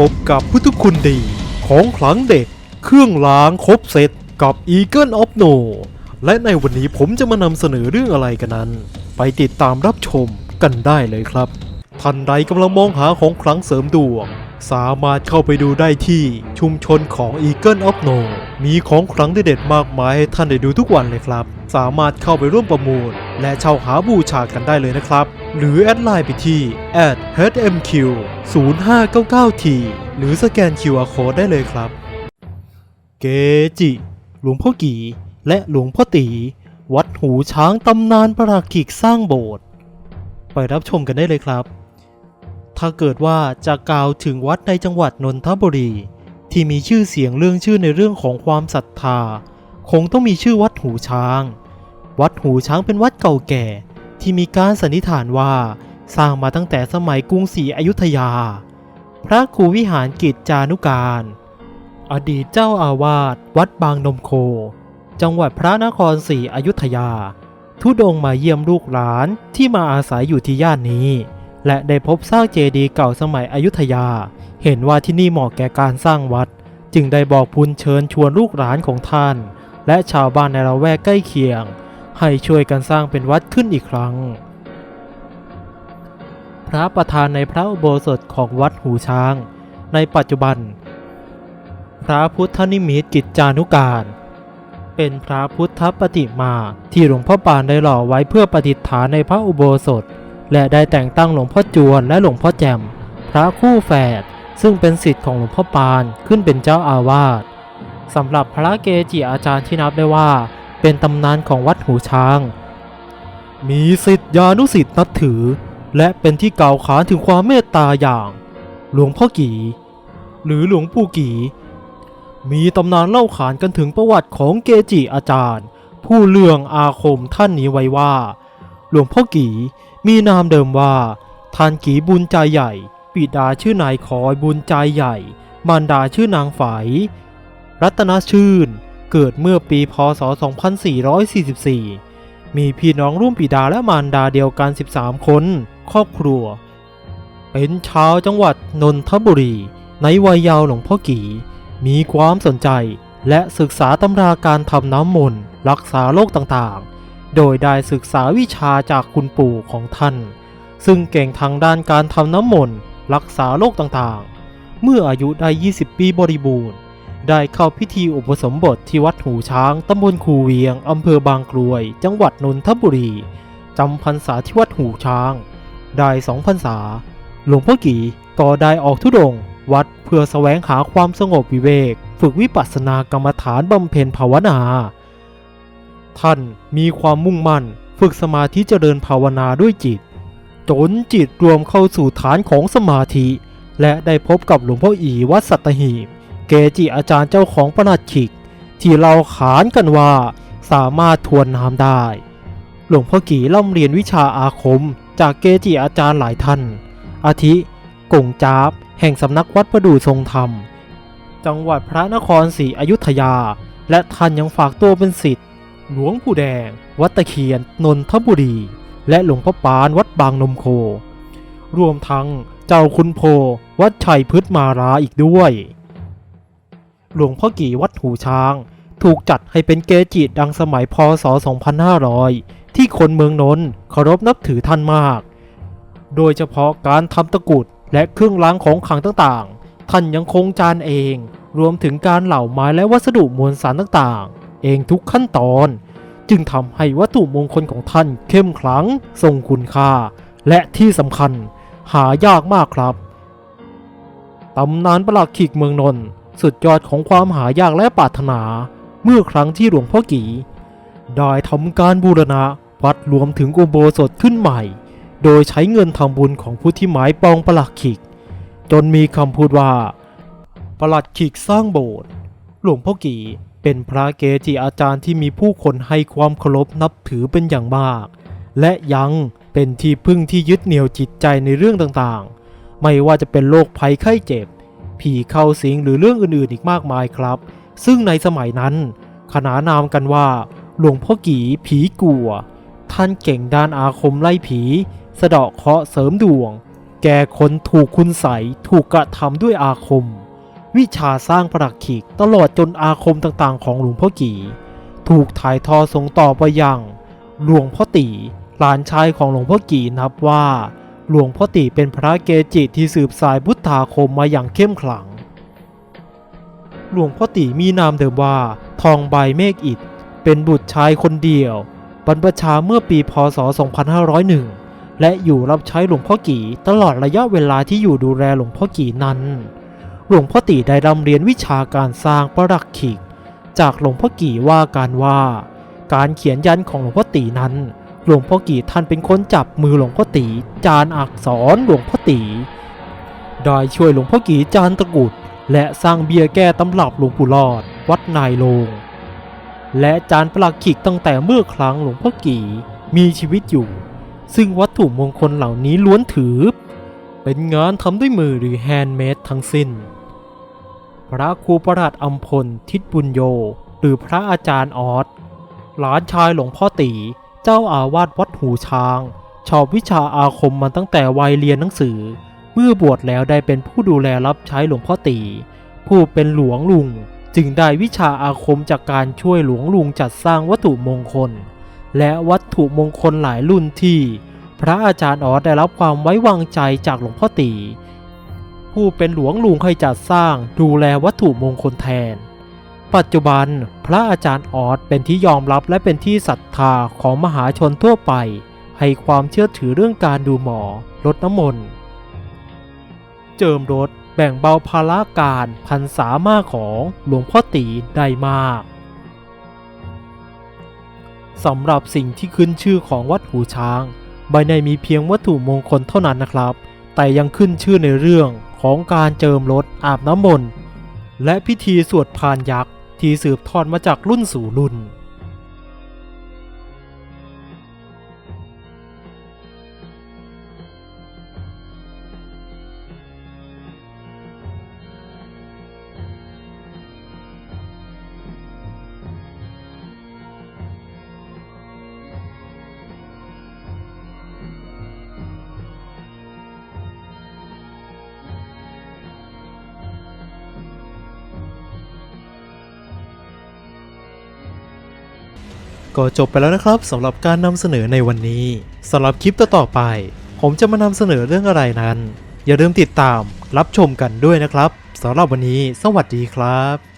พบกับพุทธคุณดี ของขลังเด็ก เครื่องล้างครบเซตกับ Eagle of No และในวันนี้ผมจะมานำเสนอเรื่องอะไรกันนั้น ไปติดตามรับชมกันได้เลยครับ ท่านใดกำลังมองหาของขลังเสริมดวง สามารถเข้าไปดูได้ที่ชุมชนของ Eagle of No มีของขลังเด็ดๆมากมายให้ท่านได้ดูทุกวันเลยครับ สามารถเข้าไปร่วมประมูล และเช่าหาบูชากันได้เลยนะครับ หรือแอดไลน์ไปที่ @hmq 0599 t หรือสแกน QR Code ได้เลยครับ เกจิ หลวงพ่อกี่และหลวงพ่อตี วัดหูช้างตำนานประหลักขิกสร้างโบสถ์ไปรับชมกันได้เลยครับ ถ้าเกิดว่าจะกล่าวถึงวัดในจังหวัดนนทบุรี ที่มีชื่อเสียงเรื่องชื่อในเรื่องของความศรัทธา คงต้องมีชื่อวัดหูช้าง วัดหูช้างเป็นวัดเก่าแก่ ที่มีการสันนิษฐานว่าสร้างมาตั้งแต่สมัยกรุงศรีอยุธยา พระครูวิหารกิจจานุการ อดีตเจ้าอาวาสวัดบางนมโค จังหวัดพระนครศรีอยุธยา ทุดงมาเยี่ยมลูกหลานที่มาอาศัยอยู่ที่ย่านนี้ และได้พบซากเจดีย์เก่าสมัยอยุธยา เห็นว่าที่นี่เหมาะแก่การสร้างวัด จึงได้บอกพุนเชิญชวนลูกหลานของท่าน และชาวบ้านในละแวกใกล้เคียง ให้ช่วยกันสร้างเป็นวัดขึ้นอีกครั้ง พระประธานในพระอุโบสถของวัดหูช้าง ในปัจจุบัน พระพุทธนิมิตกิจจานุการ เป็นพระพุทธปฏิมาที่หลวงพ่อปานได้หล่อไว้เพื่อประดิษฐานในพระอุโบสถ และได้แต่งตั้งหลวงพ่อจวนและหลวงพ่อแจมพระคู่แฝดซึ่งเป็นศิษย์ของหลวงพ่อปานขึ้นเป็นเจ้าอาวาสสำหรับพระเกจิอาจารย์ที่นับได้ว่า เป็นตำนานของวัดหูช้าง มีศิษยานุศิษย์นับถือ และเป็นที่กล่าวขานถึงความเมตตาอย่าง หลวงพ่อกี่หรือหลวงปู่กี่มีตำนานเล่าขานกันถึงประวัติของเกจิอาจารย์ ผู้เลื่องอาคมท่านนี้ไว้ว่า หลวงพ่อกีมีนามเดิมว่าท่านกีบุญใจใหญ่ปิดาชื่อนายคอยบุญใจใหญ่ มารดาชื่อนางฝายรัตนชื่นเกิดเมื่อปีพศ 2444 มีพี่น้องร่วมปิดาและมารดาเดียวกัน 13 คน ครอบครัว เป็นชาวจังหวัดนนทบุรี ในวัยเยาว์หลวงพ่อกีมีความสนใจและศึกษาตำราการทำน้ำมนต์รักษาโรคต่างๆ โดยได้ศึกษาวิชาจากคุณปู่ของท่าน ซึ่งเก่งทางด้านการทำน้ำมนต์รักษาโรคต่างๆ เมื่ออายุได้ 20 ปีบริบูรณ์ ได้เข้าพิธีอุปสมบทที่วัดหูช้างตำบลคูเวียงอำเภอบางกรวย จังหวัดนนทบุรีจำพรรษาที่วัดหูช้าง ได้สองพรรษา หลวงพ่อกี่ก็ได้ออกทุดงค์วัดเพื่อแสวงหาความสงบวิเวก ฝึกวิปัสสนากรรมฐานบำเพ็ญภาวนา ท่านมีความมุ่งมั่น ฝึกสมาธิเจริญภาวนาด้วยจิต จนจิตรวมเข้าสู่ฐานของสมาธิ และได้พบกับหลวงพ่ออีวัดสัตหีบ เกจิอาจารย์เจ้าของประนัดขิก ที่เราขานกันว่าสามารถทวนน้ำได้ หลวงพ่อกี่ร่ำเรียนวิชาอาคม จากเกจิอาจารย์หลายท่าน อาทิกงจาบ แห่งสำนักวัดประดู่ทรงธรรม จังหวัดพระนครศรีอยุธยา และท่านยังฝากตัวเป็นศิษย์ หลวงปู่แดง วัดตะเคียน นนทบุรี และหลวงพ่อปานวัดบางนมโค รวมทั้งเจ้าคุณโพ วัดชัยพฤทมาราอีกด้วย หลวงพ่อกี่วัดหูช้าง ถูกจัดให้เป็นเกจิดังสมัยพศ 2500 ที่คนเมืองนนท์เคารพนับถือท่านมาก โดยเฉพาะการทำตะกรุดและเครื่องรางของขลังต่างๆ ท่านยังคงจานเอง รวมถึงการเหล่าไม้และวัสดุมวลสารต่างๆ เองทุกขั้นตอน จึงทำให้วัตถุมงคลของท่านเข้มขลังทรงคุณค่า และที่สำคัญหายากมากครับตำนานประหลักขิกเมืองนนท์สุดยอดของความหายากและปรารถนา เมื่อครั้งที่หลวงพ่อกี่ได้ทำการบูรณะวัดรวมถึงอุโบสถขึ้นใหม่ โดยใช้เงินทำบุญของผู้ที่หมายปองประหลักขิกจนมีคำพูดว่าประหลัดขิกสร้างโบสถ์หลวงพ่อกี่ เป็นพระเกจิอาจารย์ที่มีผู้คนให้ความเคารพนับถือเป็นอย่างมาก และยังเป็นที่พึ่งที่ยึดเหนี่ยวจิตใจในเรื่องต่างๆ ไม่ว่าจะเป็นโรคภัยไข้เจ็บ ผีเข้าสิงหรือเรื่องอื่นๆ อีกมากมายครับ ซึ่งในสมัยนั้น ขนานนามกันว่า หลวงพ่อกี่ผีกลัว ท่านเก่งด้านอาคมไล่ผี สะเดาะเคราะห์เสริมดวง แก่คนถูกคุณใสถูกกระทำด้วยอาคม วิชาสร้างปรักขิกตลอดจนอาคมต่างๆ ของหลวงพ่อกี่ถูกถ่ายทอดส่งต่อไปยังหลวงพ่อตีหลานชายของหลวงพ่อกี่นับว่า หลวงพ่อตีเป็นพระเกจิที่สืบสายพุทธาคมมาอย่างเข้มขลัง หลวงพ่อตีมีนามเดิมว่า ทองใบเมฆอิฐเป็นบุตรชายคนเดียว บรรพชาเมื่อปีพศ 2501 และอยู่รับใช้หลวงพ่อกี่ตลอดระยะเวลาที่อยู่ดูแลหลวงพ่อกี่นั้น หลวงพ่อตีได้รำเรียนวิชาการสร้างประดักขิก จากหลวงพ่อกี่ว่าการว่า การเขียนยันของหลวงพ่อตีนั้น หลวงพ่อกี่ท่านเป็นคนจับมือหลวงพ่อตี จานอักษรหลวงพ่อตีได้ช่วยหลวงพ่อกี่จานตะกุด และสร้างเบียร์แก้ตำรับหลวงปู่รอด วัดนายโลง และจานประหลักขิกตั้งแต่เมื่อครั้งหลวงพ่อกี่มีชีวิตอยู่ ซึ่งวัตถุมงคลเหล่านี้ล้วนถือ เป็นงานทำด้วยมือหรือแฮนด์เมดทั้งสิ้น ระครูประหลัดอัมพลทิศบุญโย หรือพระอาจารย์ออสหลานชายหลวงพ่อตี เจ้าอาวาสวัดหูช้าง ชอบวิชาอาคมมาตั้งแต่วัยเรียนหนังสือ เมื่อบวชแล้วได้เป็นผู้ดูแลรับใช้หลวงพ่อตี ผู้เป็นหลวงลุง จึงได้วิชาอาคมจากการช่วยหลวงลุงจัดสร้างวัตถุมงคล และวัตถุมงคลหลายรุ่นที่ พระอาจารย์ออสได้รับความไว้วางใจจากหลวงพ่อตี ผู้เป็นหลวงลุงให้จัดสร้างดูแลวัตถุมงคลแทน ปัจจุบันพระอาจารย์ออสเป็นที่ยอมรับและเป็นที่ศรัทธาของมหาชนทั่วไป ให้ความเชื่อถือเรื่องการดูหมอลดน้ำมนต์เจิมรถแบ่งเบาภาระการพันษามากของหลวงพ่อตีได้มากสำหรับสิ่งที่ขึ้นชื่อของวัดหูช้างไม่ได้มีเพียงวัตถุมงคลเท่านั้นนะครับ แต่ยังขึ้นชื่อในเรื่อง ของการเจิมรถอาบน้ำมนต์และพิธีสวดพานยักษ์ที่สืบทอดมาจากรุ่นสู่รุ่น ก็จบไปแล้วนะครับสำหรับการนำเสนอในวันนี้สำหรับคลิปต่อๆไป ผมจะมานำเสนอเรื่องอะไรนั้น อย่าลืมติดตามรับชมกันด้วยนะครับสำหรับวันนี้ สวัสดีครับ